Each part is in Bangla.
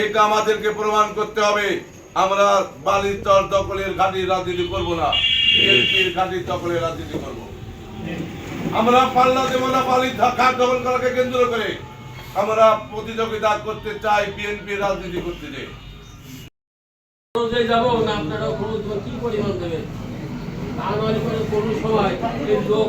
এইটা আমাদেরকে প্রমাণ করতে হবে। আমরা বালির চর দখলের ঘাটির রাজনীতি করব না। দখলের রাজনীতি করব। আমরা পাল্লা দেব না, বালি ঘাট দখল করাকে কেন্দ্র করে। আমরা প্রতিযোগিতা করতে চাই বিএনপির রাজনীতি করতে চাই। যাব না আপনারা কি পরিমাণ দেবেন? আনুমানিক করে কোনো সময় লোক।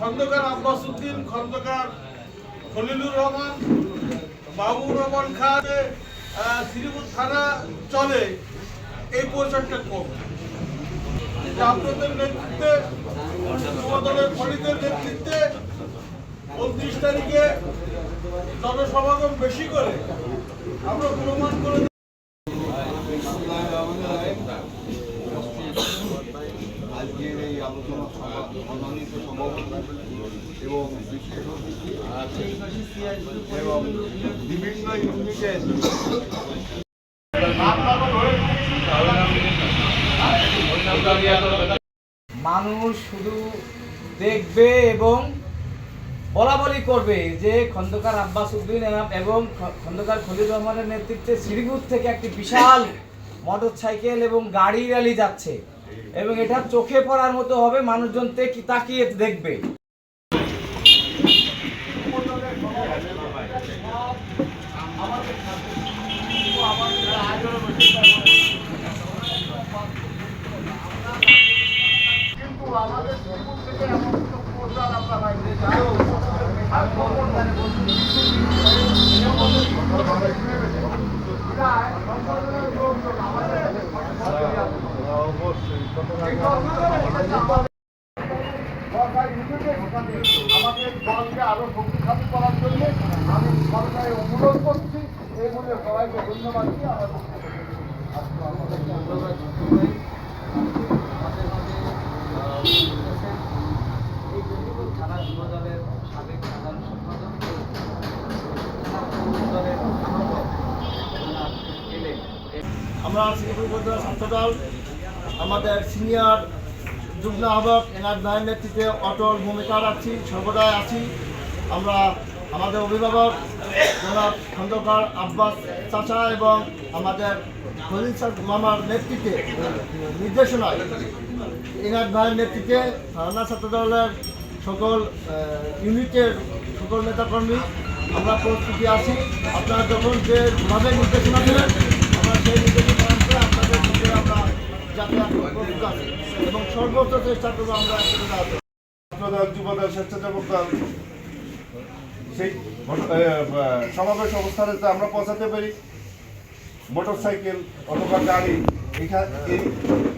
খন্দকার আব্বাস উদ্দিন, খন্দকার খলিলুর রহমান বাবুর রহমান খান শ্রীপুর থানা চলে। এই প্রচারটা কম। আপনাদের নেতৃত্বে, যুবদলের ফলিতের নেতৃত্বে উনত্রিশ তারিখে জনসমাগম বেশি করে আমরা প্রমাণ করে আজকের এই এবং বিভিন্ন মানুষ শুধু দেখবে এবং বলা বলি করবে যে খন্দকার আব্বাস উদ্দিন এবং খন্দকার খলিল রহমানের নেতৃত্বে শ্রীপুর থেকে একটি বিশাল মোটর সাইকেল এবং গাড়ি র্যালি যাচ্ছে। এবং এটা চোখে পড়ার মতো হবে মানুষজন তাকিয়ে দেখবে আমাদের দলকে আরও শক্তিশালী করার জন্য আমি সরকারে অনুরোধ করছি এই বলে সবাইকে ধন্যবাদ দিয়ে আমার থানা যুবদলের সাবেক সাধারণ সম্পাদক আমরা শ্রীপুর উপজেলা ছাত্রদল আমাদের সিনিয়র যুগ্ম আহ্বায়ক এনার ভাইয়ের নেতৃত্বে অটল ভূমিকা রাখছি, সর্বদাই আছি। আমরা আমাদের অভিভাবক জনাব খন্দকার আব্বাস চাচা এবং আমাদের খলিল মামার নেতৃত্বে নির্দেশনায় এনার ভাইয়ের নেতৃত্বে থানা ছাত্রদলের সকল ইউনিটের সকল নেতাকর্মী আমরা প্রস্তুতি আছি। আপনারা যখন যেভাবে নির্দেশনা দেবেন, আমরা সেই নির্দেশনা অনুযায়ী আপনাদের সঙ্গে আমরা যাতায়াত প্রস্তুত আছি এবং সর্বোচ্চ চেষ্টা করব আমরা একসাথে ছাত্রদল যুবদল স্বেচ্ছাসেবক দল সেই সমাবেশ অবস্থানে আমরা পৌঁছাতে পারি। মোটর সাইকেল অথবা গাড়ি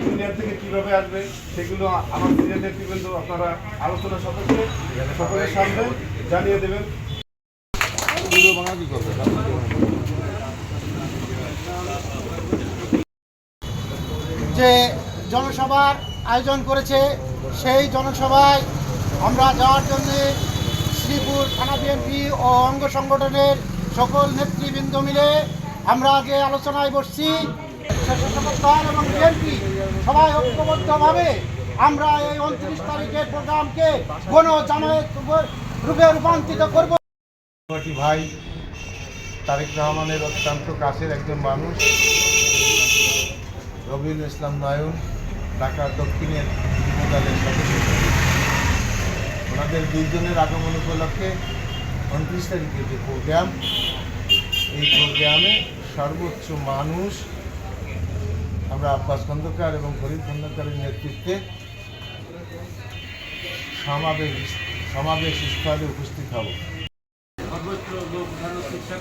ইউনিয়ন থেকে কীভাবে আসবে সেগুলো আমার সিনিয়র নেতৃবৃন্দ আপনারা আলোচনা সকলের সামনে জানিয়ে দেবেন। যে জনসভার আয়োজন করেছে। সেই জনসভায় আমরা যাওয়ার জন্য শ্রীপুর থানা বিএনপি ও অঙ্গ সংগঠনের সকল নেতৃবৃন্দ মিলে আমরা যে আলোচনায় বসছি। স্বেচ্ছাসেবক এবং বিএনপি সবাই ঐক্যবদ্ধভাবে আমরা এই উনত্রিশ তারিখের প্রোগ্রামকে গণ জামায়াত রূপে রূপান্তরিত করব। ভাই, তারেক রহমানের অত্যন্ত কাছের একজন মানুষ, রবিউল ইসলাম নয়ন ঢাকা দক্ষিণের যুবদলের সদস্য ওনাদের দুইজনের আগমন উপলক্ষে উনত্রিশ তারিখে যে প্রোগ্রাম, এই প্রোগ্রামে সর্বোচ্চ মানুষ আমরা আব্বাস খন্দকার এবং ফরিদ খন্দকারের নেতৃত্বে সমাবেশ সমাবেশ স্থলে উপস্থিত হব। সর্বোচ্চ লোক চেষ্টা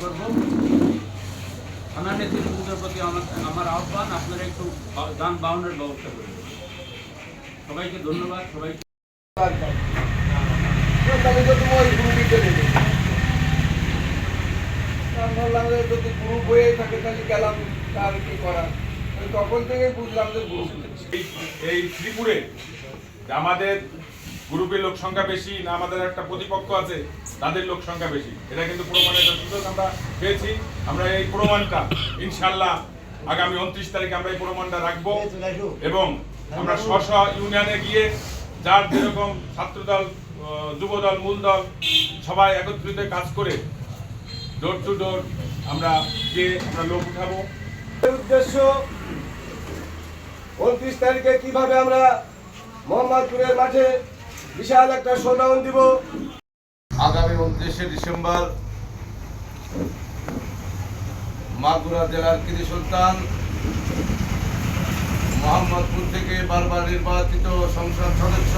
আমার আহ্বান, আপনারা একটু দান বাহনের ব্যবস্থা করবেন সবাইকে ধন্যবাদ, সবাইকে যদি গ্রুপ হয়ে থাকে তাহলে গেলাম তার কি করা তখন থেকে বুঝলাম যে গ্রুপ এই শ্রীপুরে আমাদের গ্রুপের লোক সংখ্যা বেশি না আমাদের একটা প্রতিপক্ষ আছে, তাদের লোক সংখ্যা বেশি। এটা কিন্তু প্রমাণের সুযোগ আমরা পেয়েছি। আমরা এই প্রমাণটা ইনশাল্লাহ আগামী উনত্রিশ তারিখে আমরা এই প্রমাণটা রাখব। এবং আমরা স্ব স্ব ইউনিয়নে গিয়ে যার যেরকম ছাত্রদল যুবদল মূল দল সবাই একত্রিত কাজ করে ডোর টু ডোর আমরা গিয়ে আমরা লোক উঠাবো। উদ্দেশ্য উনত্রিশ তারিখে কীভাবে আমরা মোহাম্মদপুরের মাঠে বিশাল একটা শোডাউন দিব? আগামী উনত্রিশে ডিসেম্বর মাগুরা জেলার কৃতি সুলতান মোহাম্মদপুর থেকে বারবার নির্বাচিত সংসদ সদস্য।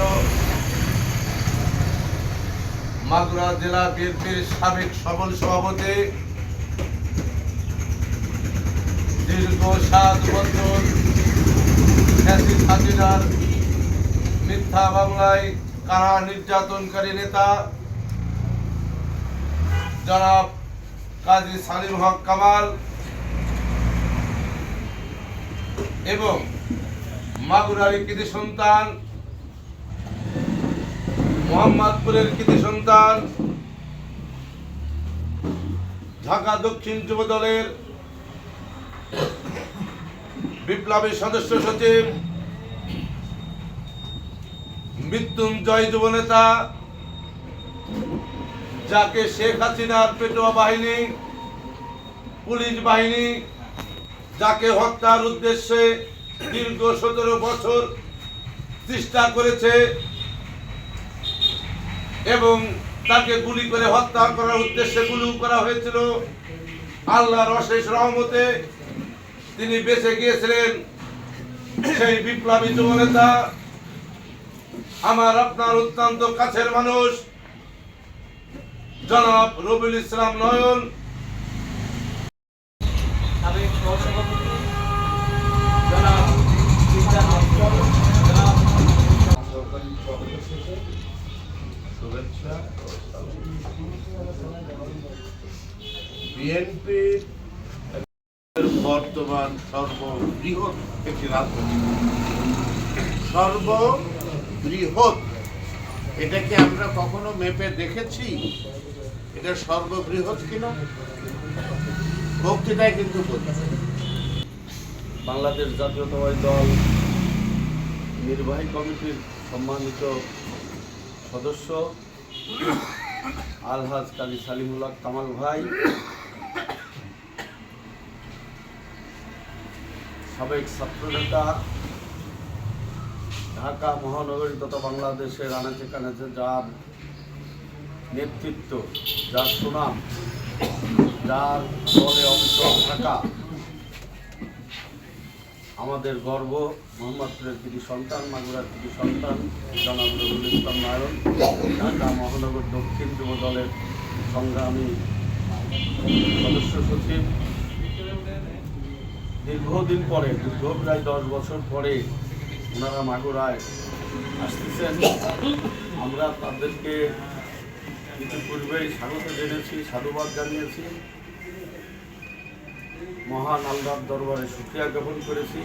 মাগুরা জেলা বিএনপির সাবেক সফল সভাপতি। দীর্ঘ সাত বছর মিথ্যা বাংলায় কারা নির্যাতনকারী নেতা? জনাব কাজী সালিম হক কামাল। এবং মাগুরার কৃতি সন্তান, মোহাম্মদপুরের কৃতি সন্তান, ঢাকা দক্ষিণ যুব দলের বিপ্লবী সদস্য সচিব মৃত্যুঞ্জয় যুব নেতা, যাকে শেখ হাসিনার পেটোয়া বাহিনী, পুলিশ বাহিনী, যাকে হত্যার উদ্দেশ্যে দীর্ঘ সতেরো বছর চেষ্টা করেছে এবং তাকে গুলি করে হত্যা করার উদ্দেশ্যে গুলি করা হয়েছিল। আল্লাহর অশেষ রহমতে তিনি বেঁচে গিয়েছিলেন সেই বিপ্লবী যুবনেতা। আমার আপনার অত্যন্ত কাছের মানুষ, জনাব রবিউল ইসলাম নয়ন। বিএনপির বর্তমান সর্ববৃহৎ একটি রাজনৈতিক দল। সর্ববৃহৎ এটাকে আমরা কখনো মেপে দেখেছি? এটা সর্ববৃহৎ কিনা বক্তৃতায় কিন্তু বাংলাদেশ জাতীয়তাবাদী দল নির্বাহী কমিটির সম্মানিত সদস্য, আলহাজ কাজী সালিমুল্লাহ কামাল ভাই, সাবেক ছাত্রনেতা, ঢাকা মহানগরী তথা বাংলাদেশের আনাচে কানাচে যার নেতৃত্ব, যার সুনাম, যার দলে অংশ থাকা আমাদের গর্ব মোহাম্মদপুরের কৃতি সন্তান, মাগুরার কৃতি সন্তান, জনাব ইসলাম নারায়ণ, ঢাকা মহানগর দক্ষিণ যুব দলের সংগ্রামী সদস্য সচিব। দীর্ঘদিন পরে, দীর্ঘ প্রায় দশ বছর পরে ওনারা মাগুরায় আসতেছেন। আমরা তাদেরকে ইতিপূর্বেই স্বাগত জেনেছি সাধুবাদ জানিয়েছি। মহান আল্লাহর দরবারে সুক্রিয়া জ্ঞাপন করেছি।